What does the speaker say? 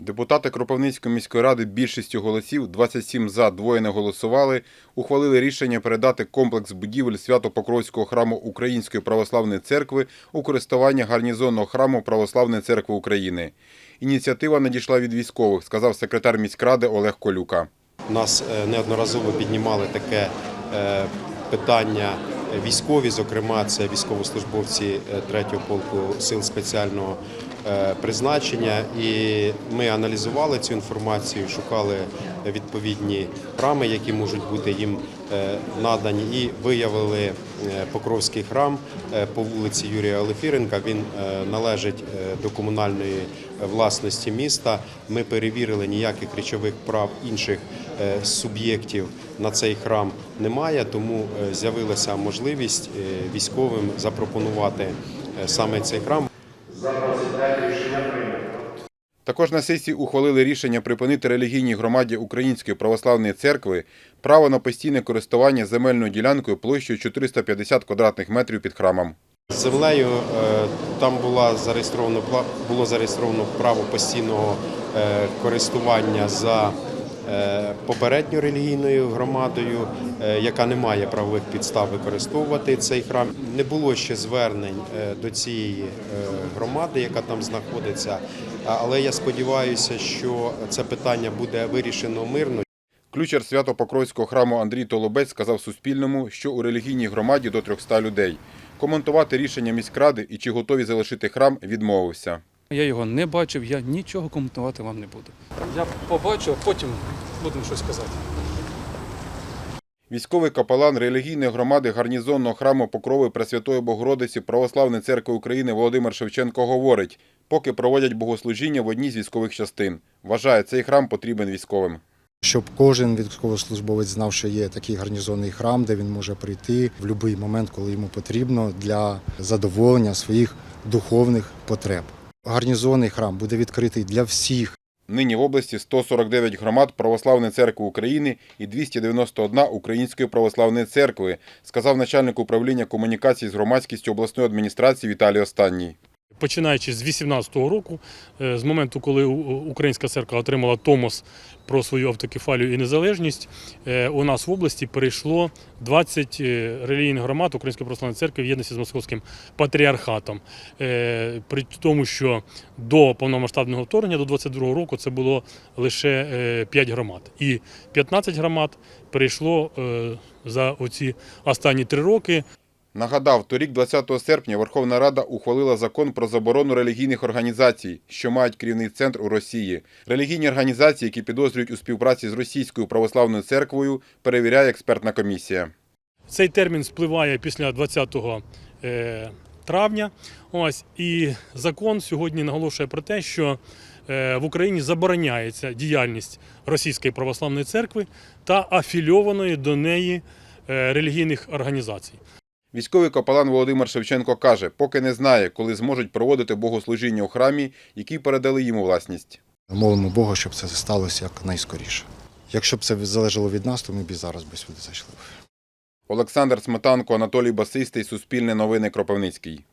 Депутати Кропивницької міської ради більшістю голосів 27 за, двоє не голосували, ухвалили рішення передати комплекс будівель Свято-Покровського храму Української православної церкви у користування гарнізонного храму Православної церкви України. Ініціатива надійшла від військових, сказав секретар міськради Олег Колюка. Нас е, неодноразово піднімали таке е, питання військові, зокрема, це військовослужбовці 3-го полку сил спеціального е, призначення. І ми аналізували цю інформацію, шукали відповідні храми, які можуть бути їм е, надані, і виявили е, Покровський храм е, по вулиці Юрія Олефіренка. Він е, належить е, до комунальної власності міста. Ми перевірили ніяких речових прав інших е, суб'єктів на цей храм немає, тому е, з'явилася можливість е, військовим запропонувати е, саме цей храм. Також на сесії ухвалили рішення припинити релігійній громаді Української православної церкви право на постійне користування земельною ділянкою площею 450 квадратних метрів під храмом. З Землею е, там була зареєстровано було зареєстровано право постійного е, користування за е, попередньою релігійною громадою, е, яка не має правових підстав використовувати цей храм. Не було ще звернень е, до цієї громади, яка там знаходиться. Але я сподіваюся, що це питання буде вирішено мирно. Ключер Свято-Покровського храму Андрій Толобець сказав Суспільному, що у релігійній громаді до 300 людей. Коментувати рішення міськради і чи готові залишити храм відмовився. Я його не бачив, я нічого коментувати вам не буду. Я побачу, а потім будемо щось казати. Військовий капелан релігійної громади гарнізонного храму Покрови Пресвятої Богородиці Православної церкви України Володимир Шевченко говорить, поки проводять богослужіння в одній з військових частин. Вважає, цей храм потрібен військовим. Щоб кожен військовослужбовець знав, що є такий гарнізонний храм, де він може прийти в будь-який момент, коли йому потрібно, для задоволення своїх духовних потреб. Гарнізонний храм буде відкритий для всіх Нині в області 149 громад Православної церкви України і 291 Української православної церкви, сказав начальник управління комунікації з громадськістю обласної адміністрації Віталій Останній. Починаючи з 18-го року, е, з моменту, коли Українська церква отримала Томос про свою автокефалію і незалежність, е, у нас в області перейшло 20 е, релігійних громад Української православної церкви в єдності з Московським патріархатом. При тому, що до повномасштабного вторгнення, до 22-го року, це було лише 5 громад. І 15 громад перейшло за оці останні три роки Нагадав, торік, 20 серпня, Верховна Рада ухвалила закон про заборону релігійних організацій, що мають керівний центр у Росії. Релігійні організації, які підозрюють у співпраці з Російською православною церквою, перевіряє експертна комісія. Цей термін спливає після 20 е, травня. Ось і закон сьогодні наголошує про те, що е, в Україні забороняється діяльність Російської православної церкви та афільованої до неї е, релігійних організацій. Військовий капелан Володимир Шевченко каже, поки не знає, коли зможуть проводити богослужіння у храмі, який передали йому власність. Молимо Бога, щоб це сталося якнайскоріше. Якщо б це залежало від нас, то ми б і зараз би сюди зайшли. Олександр Сметанко, Анатолій Басистий, Суспільне новини Кропивницький.